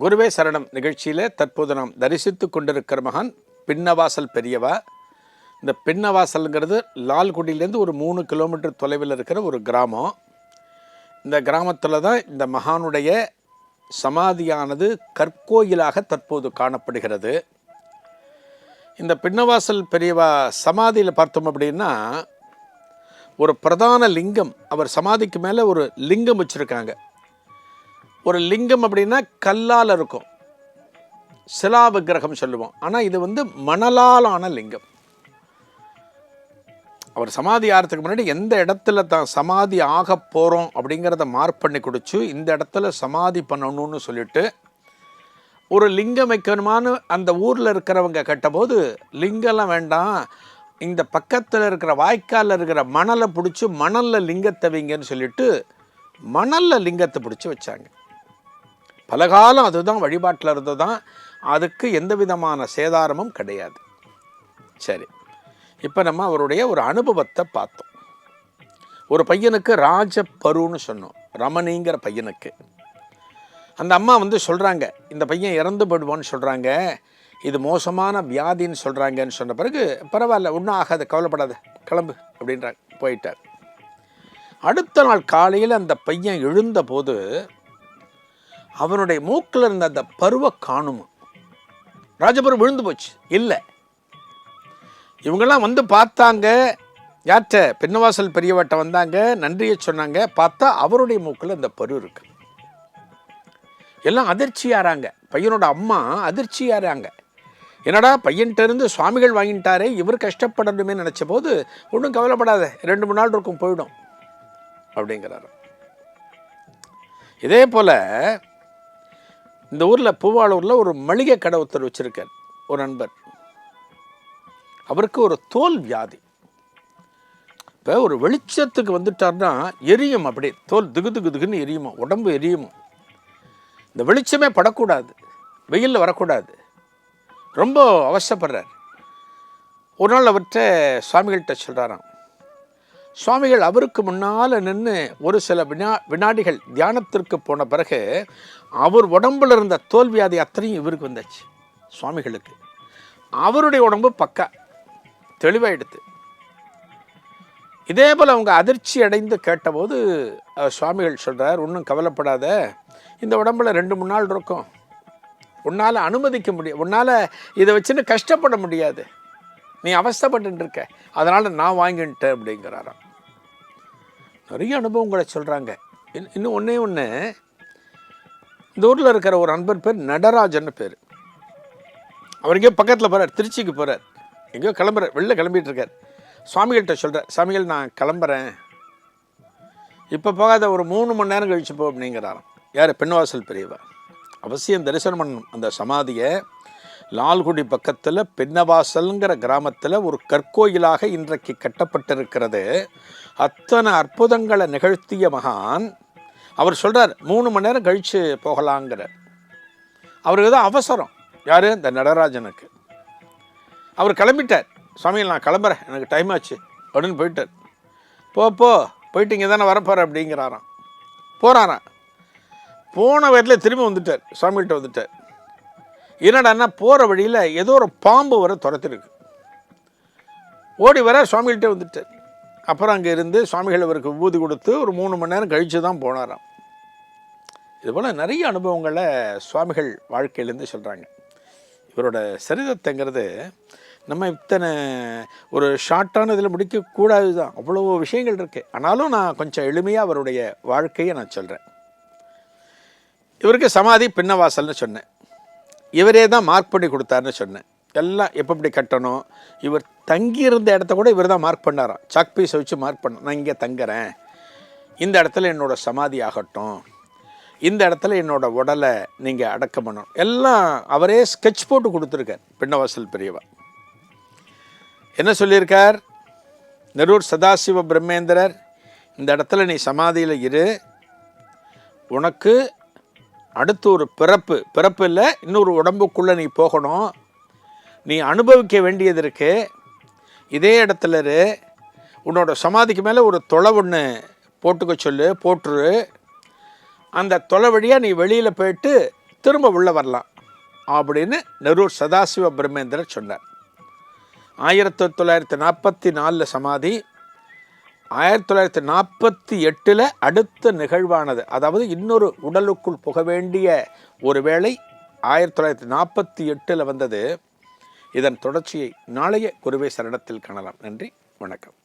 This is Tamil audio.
குருவே சரணம். நிகழ்ச்சியில் தற்போது நாம் தரிசித்து கொண்டிருக்கிற மகான் பின்னவாசல் பெரியவா. இந்த பின்னவாசல்ங்கிறது லால்குடியிலேருந்து ஒரு மூணு கிலோமீட்டர் தொலைவில் இருக்கிற ஒரு கிராமம். இந்த கிராமத்தில் தான் இந்த மகானுடைய சமாதியானது கற்கோயிலாக தற்போது காணப்படுகிறது. இந்த பின்னவாசல் பெரியவா சமாதியில் பார்த்தோம் அப்படின்னா ஒரு பிரதான லிங்கம் அவர் சமாதிக்கு மேலே ஒரு லிங்கம் வச்சுருக்காங்க. ஒரு லிங்கம் அப்படின்னா கல்லால் இருக்கும். சிலா விக்கிரகம் சொல்லுவோம். ஆனால் இது வந்து மணலாலான லிங்கம். அவர் சமாதி ஆகிறதுக்கு முன்னாடி எந்த இடத்துல தான் சமாதி ஆக போகிறோம் அப்படிங்கிறத மார்க் பண்ணி கொடுத்து இந்த இடத்துல சமாதி பண்ணணும்னு சொல்லிட்டு ஒரு லிங்கம் வைக்கணுமான்னு அந்த ஊரில் இருக்கிறவங்க கட்டபோது லிங்கம்லாம் வேண்டாம். இந்த பக்கத்தில் இருக்கிற வாய்க்காலில் இருக்கிற மணலை பிடிச்சி மணலில் லிங்கத்தை வைங்கன்னு சொல்லிட்டு மணலில் லிங்கத்தை பிடிச்சி வச்சாங்க. பல காலம் அதுதான் வழிபாட்டில் இருந்தது தான் அதுக்கு எந்த விதமான சேதாரமும் கிடையாது. சரி. இப்போ நம்ம அவருடைய ஒரு அனுபவத்தை பார்த்தோம். ஒரு பையனுக்கு ராஜப்பருன்னு சொன்னோம். ரமணிங்கிற பையனுக்கு. அந்த அம்மா வந்து சொல்கிறாங்க இந்த பையன் இறந்து போடுவான்னு சொல்கிறாங்க இது மோசமான வியாதின்னு சொல்கிறாங்கன்னு சொன்ன பிறகு பரவாயில்ல ஒன்றும் ஆகாது கவலைப்படாத கிளம்பு அப்படின்றாங்க போயிட்டார். அடுத்த நாள் காலையில் அந்த பையன் எழுந்தபோது அவனுடைய மூக்கில் இருந்த அந்த பருவ காணும்? ராஜபுரம் விழுந்து போச்சு. இல்லை. இவங்கெல்லாம் வந்து பார்த்தாங்க. யார்கிட்ட? பெண்ணவாசல் பெரியவட்ட வந்தாங்க. நன்றியை சொன்னாங்க. பார்த்தா அவருடைய மூக்கில் இந்த பரு இருக்கு. எல்லாம் அதிர்ச்சியாராங்க பையனோட அம்மா அதிர்ச்சியாராங்க என்னடா பையன்கிட்ட இருந்து சுவாமிகள் வாங்கிட்டாரே இவர் கஷ்டப்படணுமே நினச்ச போது ஒன்றும் கவலைப்படாத ரெண்டு மூணு நாள் இருக்கும் போயிடும். அப்படிங்கிறாரு. இதே போல் இந்த ஊரில் பூவாளூரில் ஒரு மளிகை கடை ஒருத்தர் வச்சுருக்கார். ஒரு நண்பர். அவருக்கு ஒரு தோல் வியாதி. இப்போ ஒரு வெளிச்சத்துக்கு வந்துட்டார்னா எரியும் அப்படியே. தோல் திகு திகு திகுன்னு எரியுமா? உடம்பு எரியுமா? இந்த வெளிச்சமே படக்கூடாது. வெயிலில் வரக்கூடாது. ரொம்ப அவசப்படுறார். ஒரு நாள் அவர்கிட்ட சுவாமிகள்கிட்ட சொல்கிறாராம் சுவாமிகள் அவருக்கு முன்னால் நின்று ஒரு சில வினா வினாடிகள் தியானத்திற்கு போன பிறகு அவர் உடம்புல இருந்த தோல்வியாதி அத்தனையும் இவருக்கு வந்தாச்சு சுவாமிகளுக்கு. அவருடைய உடம்பு பக்கா தெளிவாயிடுது இதே போல் அவங்க அதிர்ச்சி அடைந்து கேட்டபோது சுவாமிகள் சொல்கிறார் ஒன்றும் கவலைப்படாத இந்த உடம்புல ரெண்டு மூணு நாள் இருக்கும். உன்னால் அனுமதிக்க முடியும் உன்னால் இதை வச்சுன்னு கஷ்டப்பட முடியாது. நீ அவஸ்தப்பட்டு இருக்க. அதனால் நான் வாங்கிட்டேன் அப்படிங்கிறாராம். நிறைய அனுபவங்களை சொல்கிறாங்க இன்னும் ஒன்றே ஒன்று இந்த ஊரில் இருக்கிற ஒரு நண்பர் பேர் நடராஜன் பேர். அவர் எங்கேயோ பக்கத்தில் போகிறார் திருச்சிக்கு போகிறார் எங்கேயோ கிளம்புறார் வெளில கிளம்பிட்டு இருக்கார். சுவாமிகள்கிட்ட சொல்கிறார் சுவாமிகள் நான் கிளம்புறேன். இப்போ போகாத ஒரு மூணு மணி நேரம் கழிச்சு போ அப்படிங்கிறாராம். யார்? பெண்வாசல் பெரியவா அவசியம் தரிசனம் பண்ணணும். அந்த சமாதியை லால்குடி பக்கத்தில் பெண்ணவாசல்ங்கிற கிராமத்தில் ஒரு கற்கோயிலாக இன்றைக்கு கட்டப்பட்டிருக்கிறது. அத்தனை அற்புதங்களை நிகழ்த்திய மகான் அவர் சொல்கிறார் மூணு மணி நேரம் கழித்து போகலாங்கிறார். அவருக்கு தான் அவசரம். யார்? இந்த நடராஜனுக்கு. அவர் கிளம்பிட்டார். சுவாமி நான் கிளம்புறேன். எனக்கு டைம் ஆச்சு. அப்படின்னு போயிட்டார். போ போ. போயிட்டு இங்கே தானே வரப்போகிற அப்படிங்கிறாராம். போகிறாராம் போன வயதில் திரும்பி வந்துட்டார். சுவாமிகிட்ட வந்துட்டார். என்னடான்னா போகிற வழியில் ஏதோ ஒரு பாம்பு வர துரத்திருக்கு. ஓடி வர சுவாமிகிட்டே வந்துட்டார். அப்புறம் அங்கே இருந்து சுவாமிகள் அவருக்கு விபூதி கொடுத்து ஒரு மூணு மணி நேரம் கழித்து தான் போனாராம். இதுபோல் நிறைய அனுபவங்களை சுவாமிகள் வாழ்க்கையிலேருந்து சொல்கிறாங்க இவரோட சரிதத்தைங்கிறது நம்ம இத்தனை ஒரு ஷார்ட்டான இதில் முடிக்கக்கூடாது தான் அவ்வளோ விஷயங்கள் இருக்குது ஆனாலும் நான் கொஞ்சம் எளிமையாக அவருடைய வாழ்க்கையை நான் சொல்கிறேன் இவருக்கு சமாதி பின்னவாசல்னு சொன்னேன். இவரே தான் மார்க் பண்ணி கொடுத்தாருன்னு சொன்னேன். எல்லாம் எப்போ எப்படி கட்டணும்? இவர் தங்கியிருந்த இடத்த கூட இவர் தான் மார்க் பண்ணாராம். சாக் பீஸை வச்சு மார்க் பண்ண நான் இங்கே தங்குறேன். இந்த இடத்துல என்னோடய சமாதி ஆகட்டும். இந்த இடத்துல என்னோடய உடலை நீங்கள் அடக்கம் பண்ணணும். எல்லாம் அவரே ஸ்கெட்ச் போட்டு கொடுத்துருக்கார் பின்னவாசல் பெரியவா என்ன சொல்லியிருக்கார்? நெரூர் சதாசிவ பிரம்மேந்திரர் இந்த இடத்துல நீ சமாதியில் இரு. உனக்கு அடுத்து ஒரு பிறப்பு பிறப்பு இல்லை இன்னொரு உடம்புக்குள்ளே நீ போகணும். நீ அனுபவிக்க வேண்டியது இருக்கு. இதே இடத்துல இரு. உன்னோட சமாதிக்கு மேலே ஒரு தொலை ஒன்று போட்டுக்க சொல்லு போட்டுரு. அந்த தொலை வழியாக நீ வெளியில் போயிட்டு திரும்ப உள்ளே வரலாம் அப்படின்னு நெரூர் சதாசிவ பிரம்மேந்திரர் சொன்னார். ஆயிரத்தி தொள்ளாயிரத்தி நாற்பத்தி நாலில் சமாதி ஆயிரத்தி தொள்ளாயிரத்தி நாற்பத்தி எட்டில் அடுத்த நிகழ்வானது. அதாவது இன்னொரு உடலுக்குள் புக வேண்டிய ஒரு வேளை ஆயிரத்தி தொள்ளாயிரத்தி நாற்பத்தி எட்டில் வந்தது. இதன் தொடர்ச்சியை நாளைய குருவே சரணத்தில் காணலாம். நன்றி. வணக்கம்.